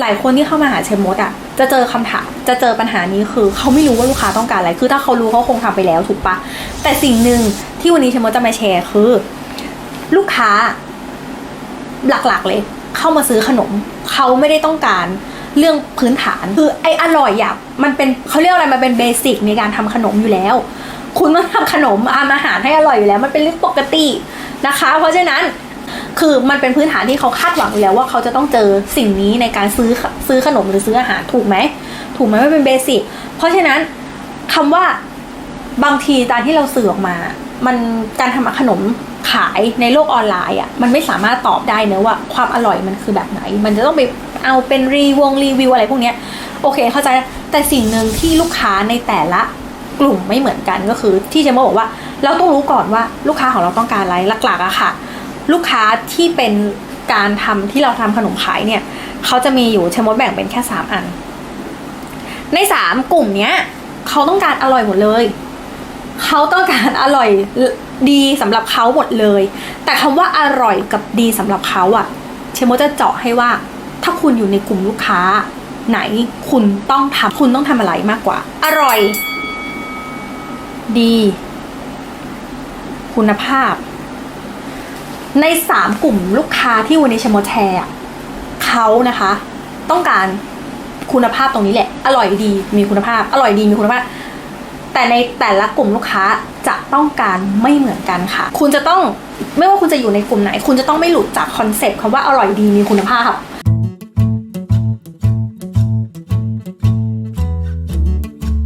หลายคนที่เข้ามาหาเชมมดอะจะเจอคำถามจะเจอปัญหานี้คือเขาไม่รู้ว่าลูกค้าต้องการอะไร คือถ้าเขารู้เขาคงทำไปแล้วถูกปะแต่สิ่งหนึ่งที่วันนี้เชมมดจะมาแชร์คือ ลูกค้า หลักๆเลย เข้ามาซื้อขนม เขาไม่ได้ต้องการเรื่องพื้นฐานคือไอ้อร่อยอะมันเป็นเขาเรียกอะไรมันเป็นเบสิกในการทำขนมอยู่แล้ว คุณต้องทำขนมอาหารให้อร่อยอยู่แล้ว มันเป็นเรื่องปกตินะคะ เพราะฉะนั้น คือมันเป็นพื้นฐานที่เขาคาดหวังอยู่แล้วว่าเขาจะต้องเจอสิ่งนี้ในการซื้อซื้อขนมหรือซื้ออาหารถูกไหมถูกไหมไม่เป็นเบสิกเพราะฉะนั้นคำว่าบางทีตอนที่เราสื่อออกมา มันการทำขนมขายในโลกออนไลน์อะมันไม่สามารถตอบได้เนะว่าความอร่อยมันคือแบบไหน มันจะต้องไปเอาเป็นรีวงรีวิวอะไรพวกเนี้ยโอเคเข้าใจแต่สิ่งหนึ่งที่ลูกค้าในแต่ละกลุ่มไม่เหมือนกันก็คือ ที่เจะมาบอกว่า เราต้องรู้ก่อนว่าลูกค้าของเราต้องการอะไรหลักๆอะค่ะ ลูกค้าที่เป็นการทำที่เราทำขนมขายเนี่ยเขาจะมีอยู่เชมมดแบ่งเป็นแค่สามอัน ในสามกลุ่มเนี้ยเขาต้องการอร่อยหมดเลย เขาต้องการอร่อยดีสำหรับเขาหมดเลย แต่คำว่าอร่อยกับดีสำหรับเขาอะเชมมดจะเจาะให้ว่า ถ้าคุณอยู่ในกลุ่มลูกค้า ไหนคุณต้องทำคุณต้องทำอะไรมากกว่า อร่อย ดี คุณภาพ ในสามกลุ่มลูกค้าที่วันนี้ชมแชร์เขานะคะ ต้องการคุณภาพตรงนี้แหละ อร่อยดีมีคุณภาพ อร่อยดีมีคุณภาพ แต่ในแต่ละกลุ่มลูกค้าจะต้องการไม่เหมือนกันค่ะ คุณจะต้องไม่ว่าคุณจะอยู่ในกลุ่มไหน คุณจะต้องไม่หลุดจากคอนเซ็ปต์คำว่าอร่อยดีมีคุณภาพ